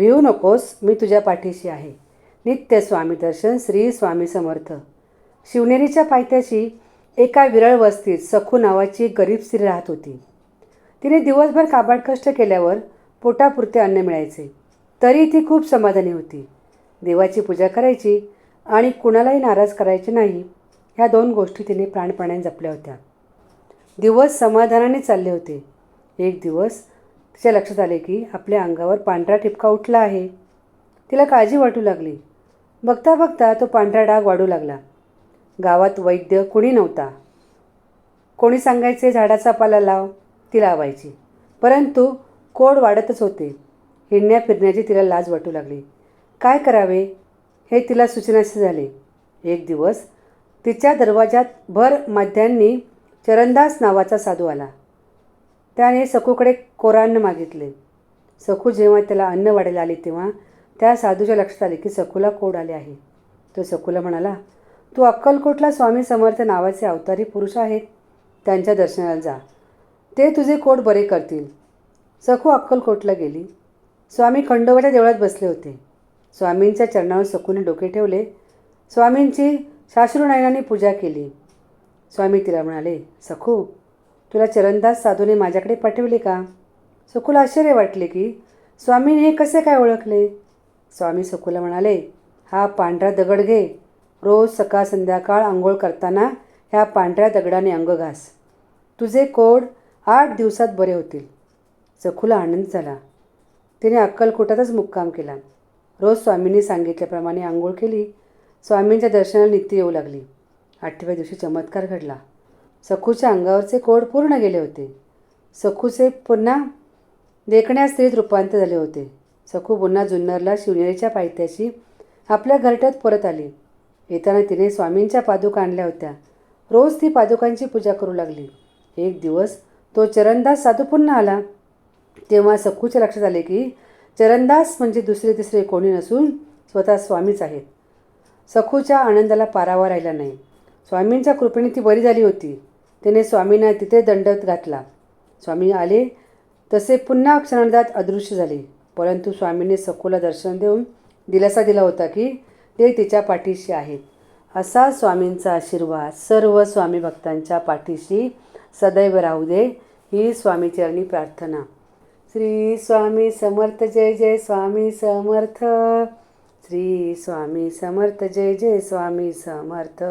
भिवू नकोस मी तुझ्या पाठीशी आहे. नित्य स्वामी दर्शन श्री स्वामी समर्थ. शिवनेरीच्या पायथ्याशी एका विरळ वस्तीत सखू नावाची एक गरीब स्त्री राहत होती. तिने दिवसभर काबाड कष्ट केल्यावर पोटापुरते अन्न मिळायचे. तरी ती खूप समाधानी होती. देवाची पूजा करायची आणि कुणालाही नाराज करायची नाही ह्या दोन गोष्टी तिने प्राणपणाने जपल्या होत्या. दिवस समाधानाने चालले होते. एक दिवस तिच्या लक्षात आले की आपल्या अंगावर पांढरा ठिपका उठला आहे. तिला काळजी वाटू लागली. बघता बघता तो पांढरा डाग वाढू लागला. गावात वैद्य कुणी नव्हता. कोणी सांगायचे झाडाचा पाला लाव ती लावायची परंतु कोड वाढतच होते. हिंडण्या फिरण्याची तिला लाज वाटू लागली. काय करावे? हे तिला सुचनासे झाले. एक दिवस तिच्या दरवाजात भर माध्यांनी चरणदास नावाचा साधू आला. त्याने सखूकडे कोरान्न मागितले. सखू जेव्हा त्याला अन्न वाढायला आले तेव्हा त्या साधूच्या लक्षात आले की सखूला कोड आले आहे. तो सखूला म्हणाला तू अक्कलकोटला स्वामी समर्थ नावाचे अवतारी पुरुष आहेत. त्यांच्या दर्शनाला जा. ते तुझे कोट बरे करतील. सखू अक्कलकोटला गेली. स्वामी खंडोबाच्या देवळात बसले होते. स्वामींच्या चरणावर सखूने डोके ठेवले. स्वामींची साश्रुनयनाने पूजा केली. स्वामी तिला म्हणाले सखू तुला चरणदास साधूने माझ्याकडे पाठवले का? सखूला आश्चर्य वाटले की स्वामीने हे कसे काय ओळखले? स्वामी सखूला म्हणाले हा पांढरा दगड घे. रोज सकाळ संध्याकाळ आंघोळ करताना ह्या पांढऱ्या दगडाने अंग घास. तुझे कोड आठ दिवसात बरे होतील. सखूला आनंद झाला. तिने अक्कलकोटातच मुक्काम केला. रोज स्वामींनी सांगितल्याप्रमाणे आंघोळ केली. स्वामींच्या दर्शनाला नित्य येऊ लागली. आठव्या दिवशी चमत्कार घडला. सखूच्या अंगावरचे कोड पूर्ण गेले होते. सखूचे पुन्हा देखण्या स्त्रीत रूपांतर झाले होते. सखू पुन्हा जुन्नरला शिवनेरीच्या पायथ्याशी आपल्या घरट्यात परत आली. येताना तिने स्वामींच्या पादुका आणल्या होत्या. रोज ती पादुकांची पूजा करू लागली. एक दिवस तो चरणदास साधू पुन्हा आला. तेव्हा सखूच्या लक्षात आले की चरणदास म्हणजे दुसरे तिसरे कोणी नसून स्वतः स्वामीच आहेत. सखूच्या आनंदाला पारावा राहिला नाही. स्वामींच्या कृपेने ती बरी झाली होती. तिने स्वामींना तिथे दंडत घातला. स्वामी आले. तसे पुन्हा क्षणदात अदृश्य झाले. परंतु स्वामींनी सखोला दर्शन देऊन दिलासा दिला होता की ते तिच्या पाठीशी आहेत. असा स्वामींचा आशीर्वाद सर्व स्वामी भक्तांच्या पाठीशी सदैव राहू दे ही स्वामीचरणी प्रार्थना. श्री स्वामी समर्थ जय जय स्वामी समर्थ. श्री स्वामी समर्थ जय जय स्वामी समर्थ.